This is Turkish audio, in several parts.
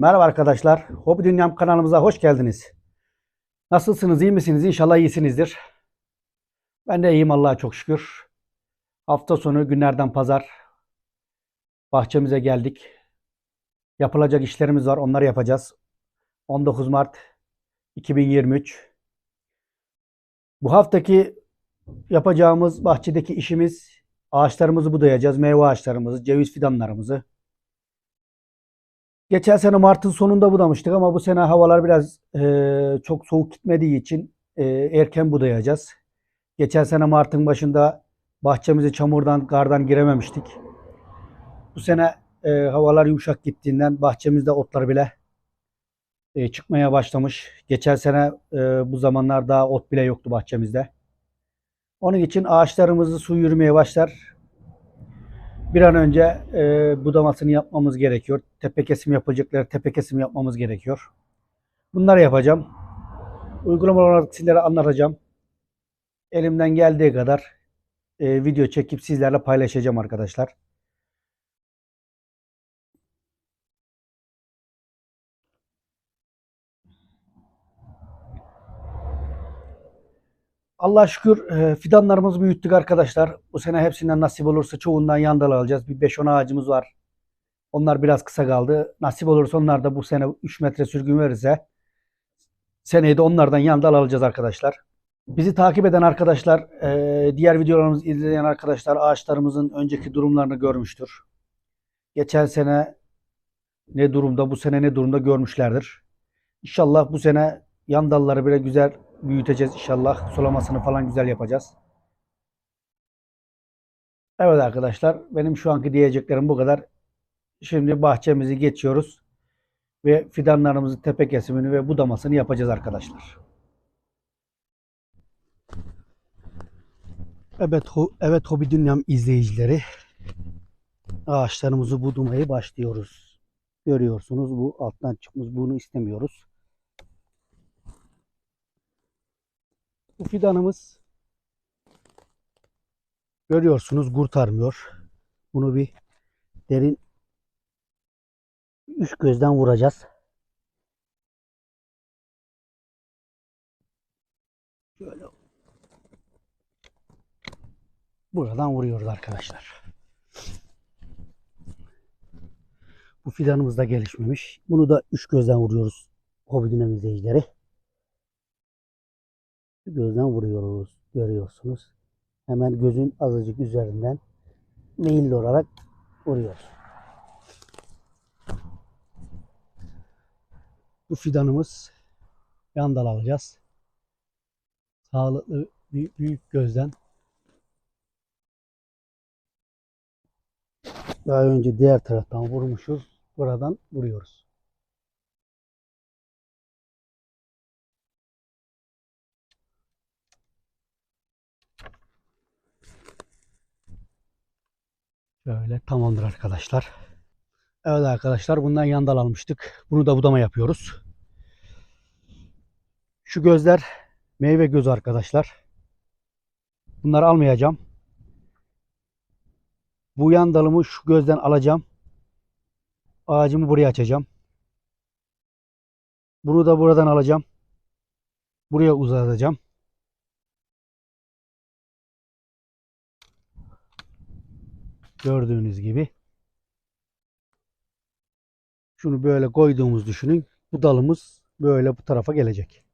Merhaba arkadaşlar. Hobi Dünyam kanalımıza hoş geldiniz. Nasılsınız? iyi misiniz? İnşallah iyisinizdir. Ben de iyiyim Allah'a çok şükür. Hafta sonu günlerden pazar bahçemize geldik. Yapılacak işlerimiz var. Onları yapacağız. 19 Mart 2023. Bu haftaki yapacağımız bahçedeki işimiz ağaçlarımızı budayacağız. Meyve ağaçlarımızı, ceviz fidanlarımızı. Geçen sene Mart'ın sonunda budamıştık ama bu sene havalar biraz e, çok soğuk gitmediği için e, erken budayacağız. Geçen sene Mart'ın başında bahçemize çamurdan, kardan girememiştik. Bu sene e, havalar yumuşak gittiğinden bahçemizde otlar bile e, çıkmaya başlamış. Geçen sene e, bu zamanlar daha ot bile yoktu bahçemizde. Onun için ağaçlarımızı su yürümeye başlar. Bir an önce e, budamasını yapmamız gerekiyor. Tepe kesim yapacakları tepe kesim yapmamız gerekiyor. Bunları yapacağım. Uygulama olarak sizlere anlatacağım. Elimden geldiği kadar e, video çekip sizlerle paylaşacağım arkadaşlar. Allah şükür e, fidanlarımızı büyüttük arkadaşlar. Bu sene hepsinden nasip olursa çoğundan yandal alacağız. Bir 5-10 ağacımız var. Onlar biraz kısa kaldı. Nasip olursa onlar da bu sene 3 metre sürgün verirse seneye de onlardan yandal alacağız arkadaşlar. Bizi takip eden arkadaşlar, e, diğer videolarımızı izleyen arkadaşlar ağaçlarımızın önceki durumlarını görmüştür. Geçen sene ne durumda, bu sene ne durumda görmüşlerdir. İnşallah bu sene yan dalları bile güzel büyüteceğiz inşallah. Sulamasını falan güzel yapacağız. Evet arkadaşlar benim şu anki diyeceklerim bu kadar. Şimdi bahçemizi geçiyoruz ve fidanlarımızın tepe kesimini ve budamasını yapacağız arkadaşlar. Evet, evet Hobi Dünyam izleyicileri ağaçlarımızı budumaya başlıyoruz. Görüyorsunuz bu alttan çıkmış bunu istemiyoruz. Bu fidanımız görüyorsunuz kurtarmıyor. Bunu bir derin üç gözden vuracağız. Şöyle buradan vuruyoruz arkadaşlar. Bu fidanımız da gelişmemiş. Bunu da üç gözden vuruyoruz. Hobi dinam Gözden vuruyoruz. Görüyorsunuz. Hemen gözün azıcık üzerinden meyilli olarak vuruyoruz. Bu fidanımız yan dal alacağız. Sağlıklı büyük, büyük gözden daha önce diğer taraftan vurmuşuz. Buradan vuruyoruz. Şöyle tamamdır arkadaşlar. Evet arkadaşlar bundan yandal almıştık. Bunu da budama yapıyoruz. Şu gözler meyve gözü arkadaşlar. Bunları almayacağım. Bu yan dalımı şu gözden alacağım. Ağacımı buraya açacağım. Bunu da buradan alacağım. Buraya uzatacağım. Gördüğünüz gibi. Şunu böyle koyduğumuz düşünün. Bu dalımız böyle bu tarafa gelecek.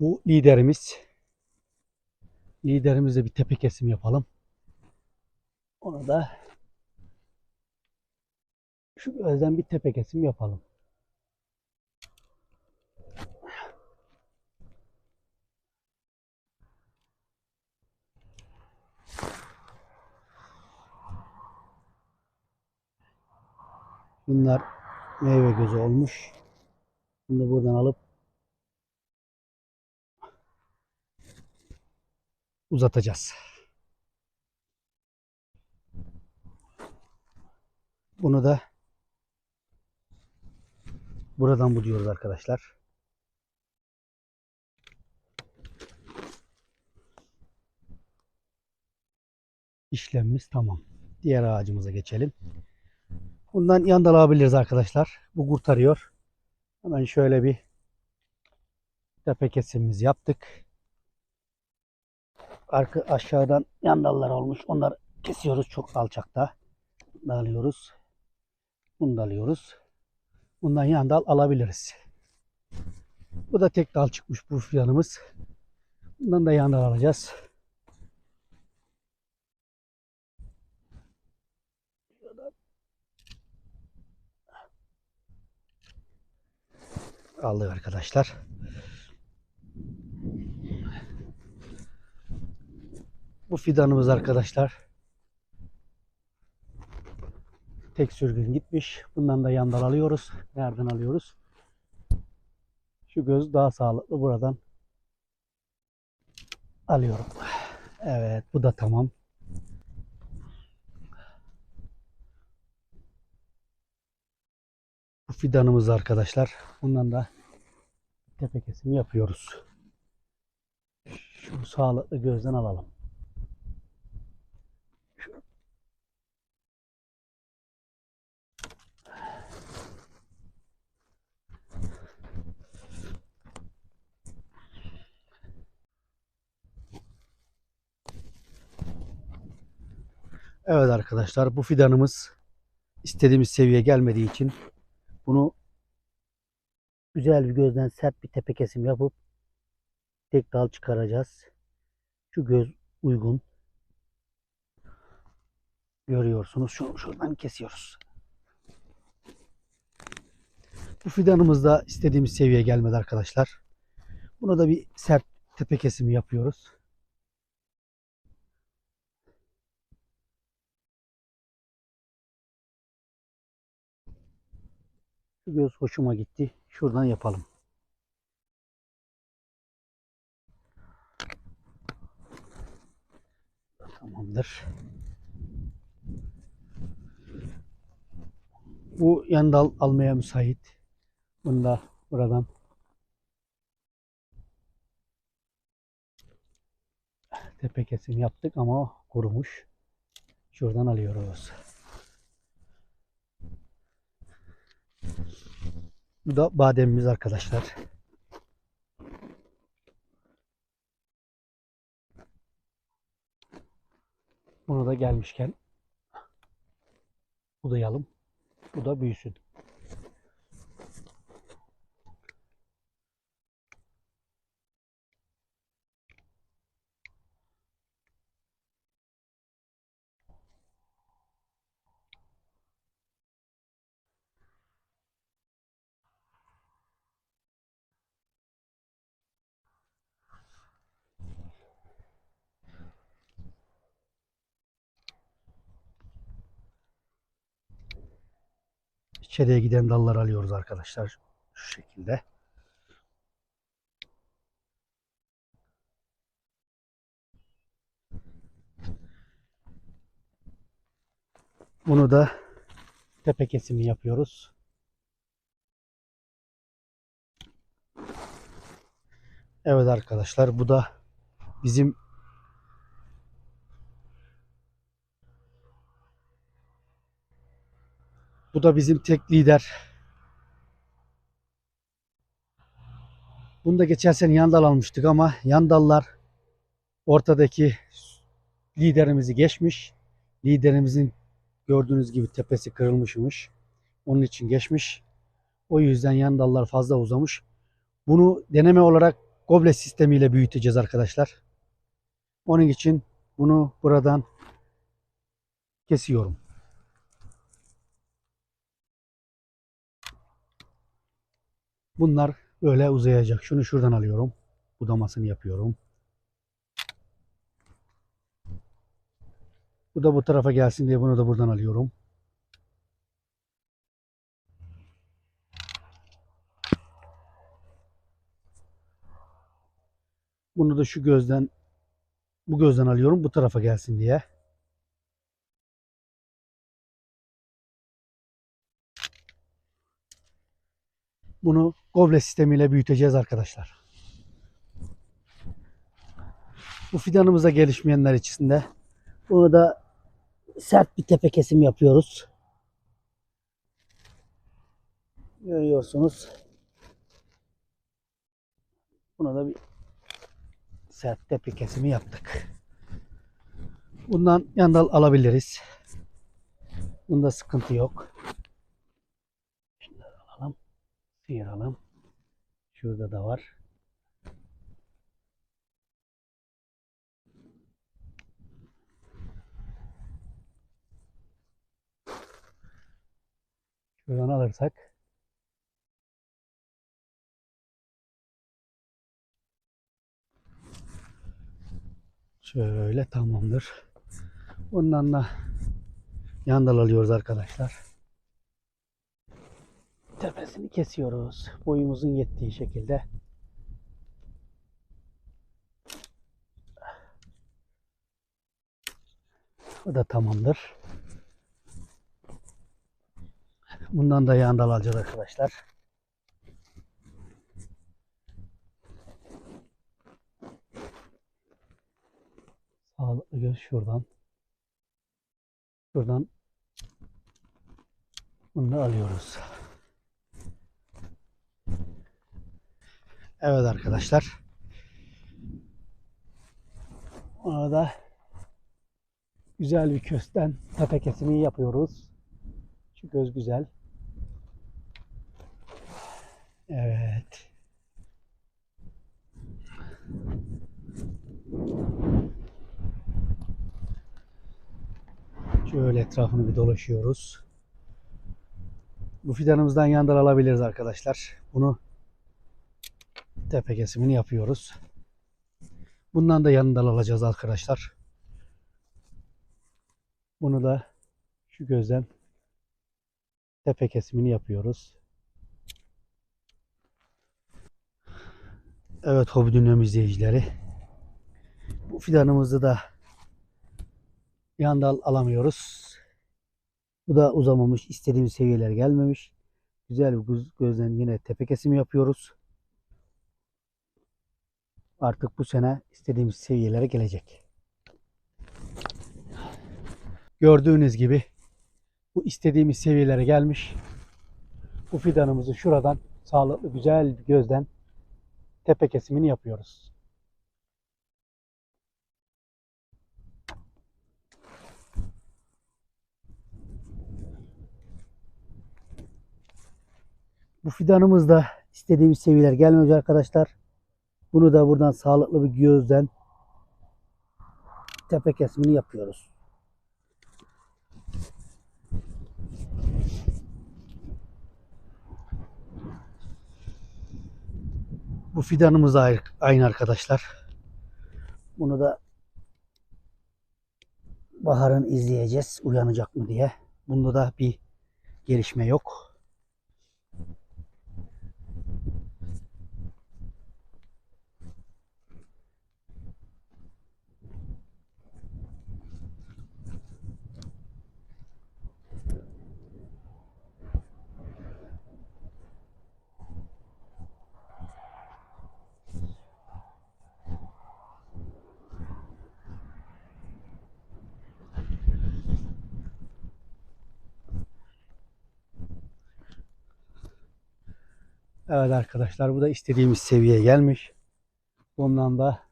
Bu liderimiz. Liderimizle bir tepe kesim yapalım. Onu da şu gözden bir tepe kesim yapalım. Bunlar meyve gözü olmuş. Da buradan alıp uzatacağız. Bunu da buradan buluyoruz arkadaşlar. İşlemimiz tamam. Diğer ağacımıza geçelim. Bundan yandal alabiliriz arkadaşlar. Bu kurtarıyor. Hemen şöyle bir tepe kesimimizi yaptık. Arka aşağıdan yandallar olmuş. Onları kesiyoruz çok alçakta. Bunu da alıyoruz. Bunu da alıyoruz. Bundan yandal alabiliriz. Bu da tek dal çıkmış bu fidanımız. Bundan da yandal alacağız. Aldık arkadaşlar. Bu fidanımız arkadaşlar. Tek sürgün gitmiş. Bundan da yandal alıyoruz. Nereden alıyoruz? Şu göz daha sağlıklı. Buradan alıyorum. Evet bu da tamam. Bu fidanımız arkadaşlar. Bundan da tepe kesimi yapıyoruz. Şu sağlıklı gözden alalım. Evet arkadaşlar bu fidanımız istediğimiz seviyeye gelmediği için bunu güzel bir gözden sert bir tepe kesim yapıp tek dal çıkaracağız. Şu göz uygun. Görüyorsunuz. Şu, şuradan kesiyoruz. Bu fidanımız da istediğimiz seviyeye gelmedi arkadaşlar. Buna da bir sert tepe kesimi yapıyoruz. Şu göz hoşuma gitti. Şuradan yapalım. Tamamdır. Bu yan dal almaya müsait. Bunu da buradan tepe kesim yaptık ama kurumuş. Şuradan alıyoruz. Bu da bademimiz arkadaşlar. Bunu da gelmişken budayalım. Bu da büyüsün. İçeriye giden dalları alıyoruz arkadaşlar. Şu şekilde. Bunu da tepe kesimi yapıyoruz. Evet arkadaşlar bu da bizim Bu da bizim tek lider. Bunu da geçen sene yandal almıştık ama yandallar ortadaki liderimizi geçmiş. Liderimizin gördüğünüz gibi tepesi kırılmışmış. Onun için geçmiş. O yüzden yandallar fazla uzamış. Bunu deneme olarak goble sistemiyle büyüteceğiz arkadaşlar. Onun için bunu buradan kesiyorum. Bunlar böyle uzayacak. Şunu şuradan alıyorum. Budamasını yapıyorum. Bu da bu tarafa gelsin diye bunu da buradan alıyorum. Bunu da şu gözden bu gözden alıyorum bu tarafa gelsin diye. Bunu goble sistemiyle büyüteceğiz arkadaşlar. Bu fidanımıza gelişmeyenler için de bunu da sert bir tepe kesim yapıyoruz. Görüyorsunuz. Buna da bir sert tepe kesimi yaptık. Bundan yandal alabiliriz. Bunda sıkıntı yok. Sıyıralım. Şurada da var. Şuradan alırsak şöyle tamamdır. Bundan da yandal alıyoruz arkadaşlar. Tepesini kesiyoruz. Boyumuzun yettiği şekilde. Bu da tamamdır. Bundan da yandal alacağız arkadaşlar. Sağlıklı göz şuradan. Şuradan bunu da alıyoruz. Evet arkadaşlar. Ona da güzel bir kösten tepe kesimi yapıyoruz. Şu göz güzel. Evet. Şöyle etrafını bir dolaşıyoruz. Bu fidanımızdan yandal alabiliriz arkadaşlar. Bunu tepe kesimini yapıyoruz. Bundan da yandal alacağız arkadaşlar. Bunu da şu gözden tepe kesimini yapıyoruz. Evet hobi dünyam izleyicileri. Bu fidanımızı da yandal alamıyoruz. Bu da uzamamış, istediğimiz seviyelere gelmemiş. Güzel bir göz- gözden yine tepe kesimi yapıyoruz. Artık bu sene istediğimiz seviyelere gelecek. Gördüğünüz gibi bu istediğimiz seviyelere gelmiş. Bu fidanımızı şuradan sağlıklı güzel bir gözden tepe kesimini yapıyoruz. Bu fidanımız da istediğimiz seviyeler gelmiyor arkadaşlar. Bunu da buradan sağlıklı bir gözden tepe kesimini yapıyoruz. Bu fidanımız da aynı arkadaşlar. Bunu da baharın izleyeceğiz. Uyanacak mı diye. Bunda da bir gelişme yok. Evet arkadaşlar bu da istediğimiz seviyeye gelmiş. Bundan da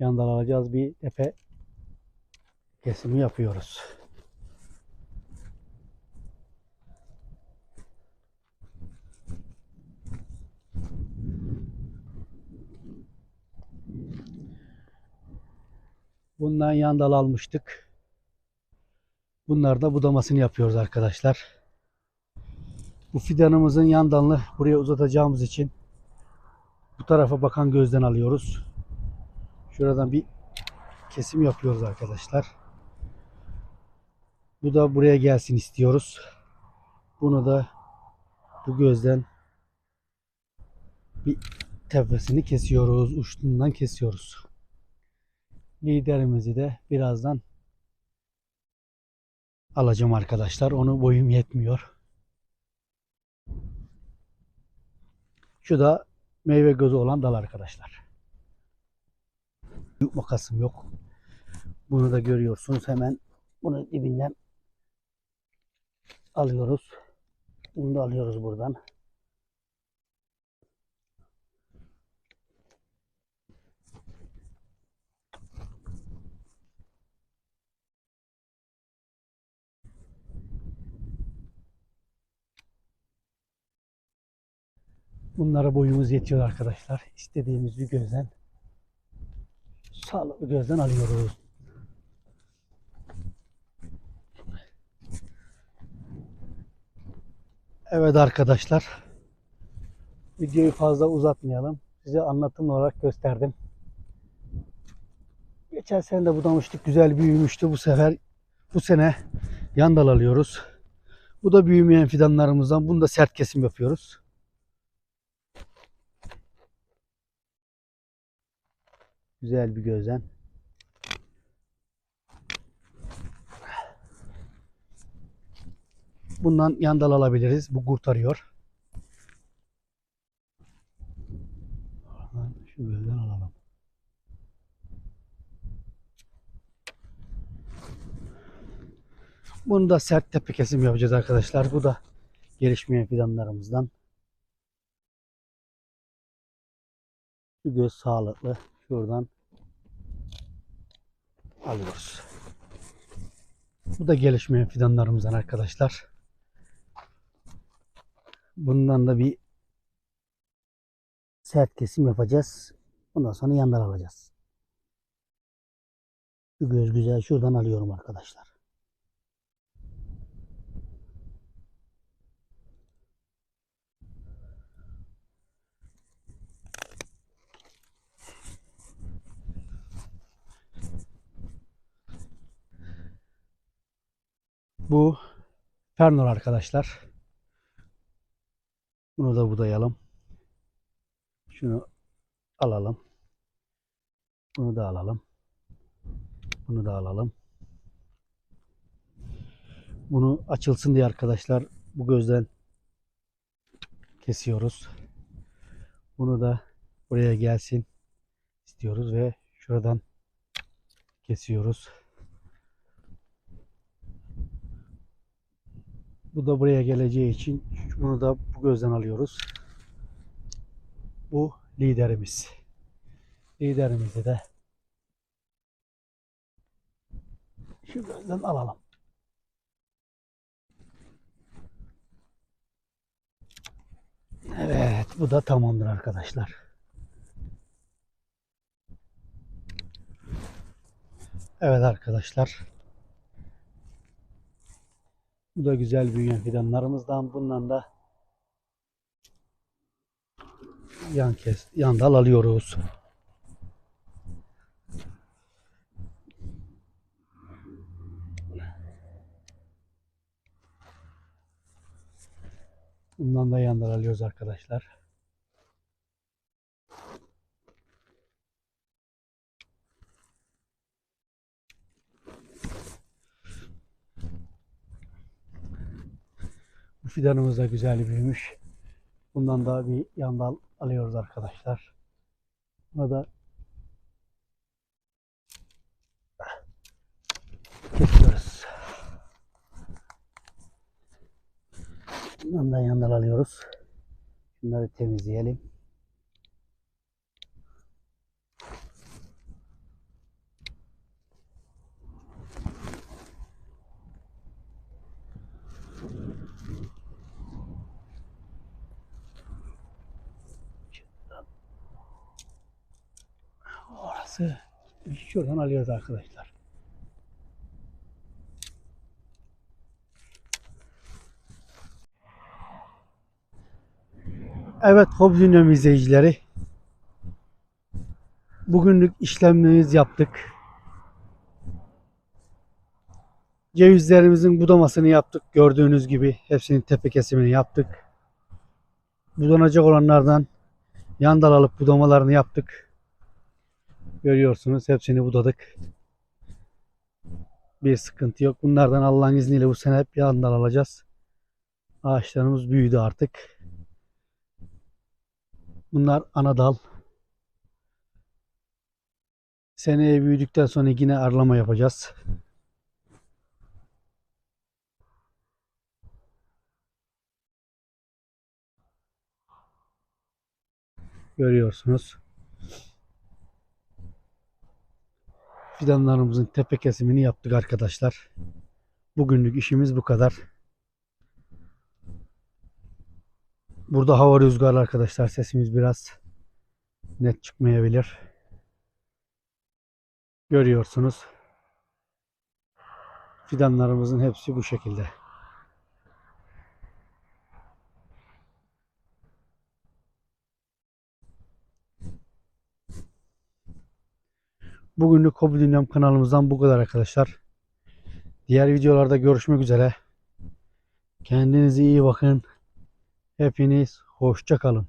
yandal alacağız bir tepe kesimi yapıyoruz. Bundan yandal almıştık. Bunlar da budamasını yapıyoruz arkadaşlar. Bu fidanımızın yan dalını buraya uzatacağımız için bu tarafa bakan gözden alıyoruz. Şuradan bir kesim yapıyoruz arkadaşlar. Bu da buraya gelsin istiyoruz. Bunu da bu gözden bir tepesini kesiyoruz. Uçtuğundan kesiyoruz. Liderimizi de birazdan alacağım arkadaşlar. Onu boyum yetmiyor. Şu da meyve gözü olan dal arkadaşlar. Büyük makasım yok. Bunu da görüyorsunuz. Hemen bunu dibinden alıyoruz. Bunu da alıyoruz buradan. Bunlara boyumuz yetiyor arkadaşlar. İstediğimiz bir gözden sağlıklı gözden alıyoruz. Evet arkadaşlar. Videoyu fazla uzatmayalım. Size anlatım olarak gösterdim. Geçen sene de budamıştık. Güzel büyümüştü. Bu sefer bu sene yan dal alıyoruz. Bu da büyümeyen fidanlarımızdan. Bunu da sert kesim yapıyoruz. Güzel bir gözden. Bundan yan dal alabiliriz. Bu kurtarıyor. Şu gözden alalım. Bunu da sert tepe kesim yapacağız arkadaşlar. Bu da gelişmeyen fidanlarımızdan. Şu göz sağlıklı. Şuradan alıyoruz. Bu da gelişmeyen fidanlarımızdan arkadaşlar. Bundan da bir sert kesim yapacağız. Ondan sonra yandan alacağız. Şu göz güzel. Şuradan alıyorum arkadaşlar. Bu Fernor arkadaşlar. Bunu da budayalım. Şunu alalım. Bunu da alalım. Bunu da alalım. Bunu açılsın diye arkadaşlar bu gözden kesiyoruz. Bunu da buraya gelsin istiyoruz ve şuradan kesiyoruz. Bu da buraya geleceği için bunu da bu gözden alıyoruz. Bu liderimiz. Liderimizi de şu gözden alalım. Evet, bu da tamamdır arkadaşlar. Evet arkadaşlar. Bu da güzel büyüyen fidanlarımızdan. Bundan da yan kes, yan dal alıyoruz. Bundan da yan dal alıyoruz arkadaşlar. Fidanımız da güzel büyümüş. Bundan da bir yan dal alıyoruz arkadaşlar. Buna da kesiyoruz. Bundan da yan dal alıyoruz. Bunları temizleyelim. Orası şuradan alıyoruz arkadaşlar. Evet Dünyam izleyicileri. Bugünlük işlemlerimizi yaptık. Cevizlerimizin budamasını yaptık. Gördüğünüz gibi hepsinin tepe kesimini yaptık. Budanacak olanlardan yan dal alıp budamalarını yaptık. Görüyorsunuz hepsini budadık. Bir sıkıntı yok. Bunlardan Allah'ın izniyle bu sene hep yandan alacağız. Ağaçlarımız büyüdü artık. Bunlar ana dal. Seneye büyüdükten sonra yine arlama yapacağız. Görüyorsunuz. Fidanlarımızın tepe kesimini yaptık arkadaşlar. Bugünlük işimiz bu kadar. Burada hava rüzgarlı arkadaşlar. Sesimiz biraz net çıkmayabilir. Görüyorsunuz. Fidanlarımızın hepsi bu şekilde. Bugünlük Hobi Dünyam kanalımızdan bu kadar arkadaşlar. Diğer videolarda görüşmek üzere. Kendinize iyi bakın. Hepiniz hoşça kalın.